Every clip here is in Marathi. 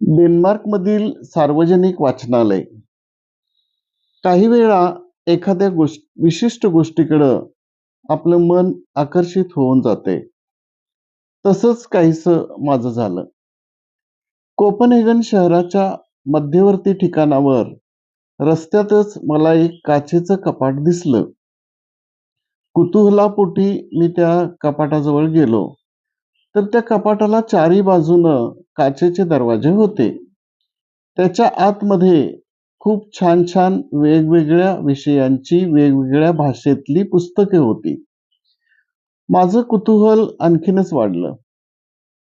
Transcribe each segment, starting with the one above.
डेन्मार्कमधील सार्वजनिक वाचनालय. काही वेळा एखाद्या गोष्ट विशिष्ट गोष्टीकडं आपलं मन आकर्षित होऊन जाते. तसंच काहीसं माझं झालं. कोपनहेगन शहराच्या मध्यवर्ती ठिकाणावर रस्त्यातच मला एक काचेचं कपाट दिसलं. कुतूहलापोटी मी त्या कपाटाजवळ गेलो. तर त्या कपाटाला चारी बाजूनं काचेचे दरवाजे होते. त्याच्या आतमध्ये खूप छान छान वेगवेगळ्या विषयांची वेगवेगळ्या भाषेतली पुस्तके होती. माझं कुतूहल आणखीनच वाढलं.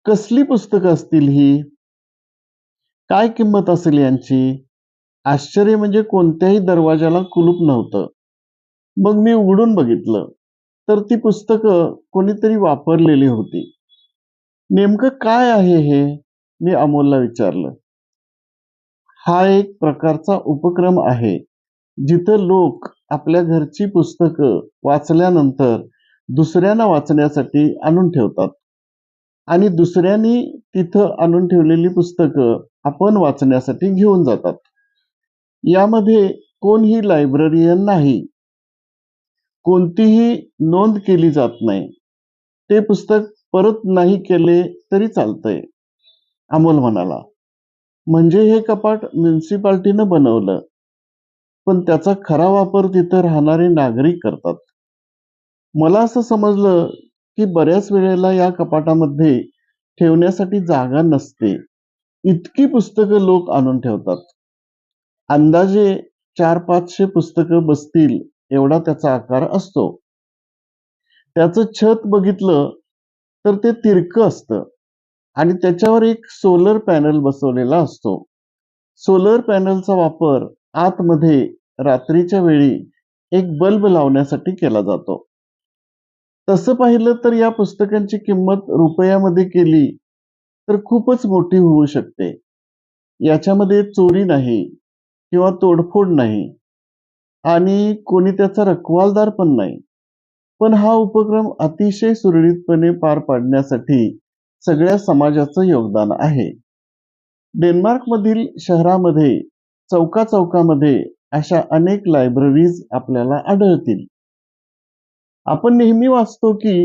कसली पुस्तकं असतील ही? काय किंमत असेल यांची? आश्चर्य म्हणजे कोणत्याही दरवाजाला कुलूप नव्हतं. मग मी उघडून बघितलं. तर ती पुस्तकं कोणीतरी वापरलेली होती. नेमकं काय आहे हे मी अमोलला विचारलं. हा एक प्रकारचा उपक्रम आहे जिथं लोक आपल्या घरची पुस्तकं वाचल्यानंतर दुसऱ्यांना वाचण्यासाठी आणून ठेवतात आणि दुसऱ्यांनी तिथं आणून ठेवलेली पुस्तकं आपण वाचण्यासाठी घेऊन जातात. यामध्ये कोणही लायब्ररियन नाही कोणतीही नोंद केली जात नाही. ते पुस्तक परत नाही केले तरी चालतंय. अमोल म्हणाला म्हणजे हे कपाट म्युन्सिपाल्टीनं बनवलं पण त्याचा खरा वापर तिथं राहणारे नागरिक करतात. मला असं समजलं की बऱ्याच वेळेला या कपाटामध्ये ठेवण्यासाठी जागा नसते. इतकी पुस्तकं लोक आणून ठेवतात. अंदाजे चार पाचशे पुस्तकं बसतील एवढा त्याचा आकार असतो. त्याचं छत बघितलं तर ते तिरकं असतं. आणि त्याच्यावर एक सोलर पॅनल बसवलेला असतो. सोलर पॅनलचा वापर आतमध्ये रात्रीच्या वेळी एक बल्ब लावण्यासाठी केला जातो. तसं पाहिलं तर या पुस्तकांची किंमत रुपयामध्ये केली तर खूपच मोठी होऊ शकते. याच्यामध्ये चोरी नाही किंवा तोडफोड नाही आणि कोणी त्याचा रखवालदार पण नाही. पण हा उपक्रम अतिशय सुरळीतपणे पार पाडण्यासाठी सगळ्या समाजाचं योगदान आहे. डेन्मार्कमधील शहरामध्ये चौका चौकामध्ये अशा अनेक लायब्ररीज आपल्याला आढळतील. आपण नेहमी वाचतो की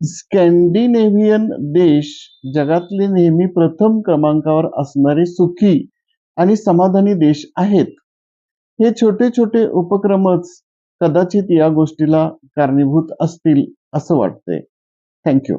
स्कॅन्डिनेव्हियन देश जगातले नेहमी प्रथम क्रमांकावर असणारे सुखी आणि समाधानी देश आहेत. हे छोटे छोटे उपक्रमच कदाचित या गोष्टीला कारणीभूत असतील असं वाटतंय. थँक्यू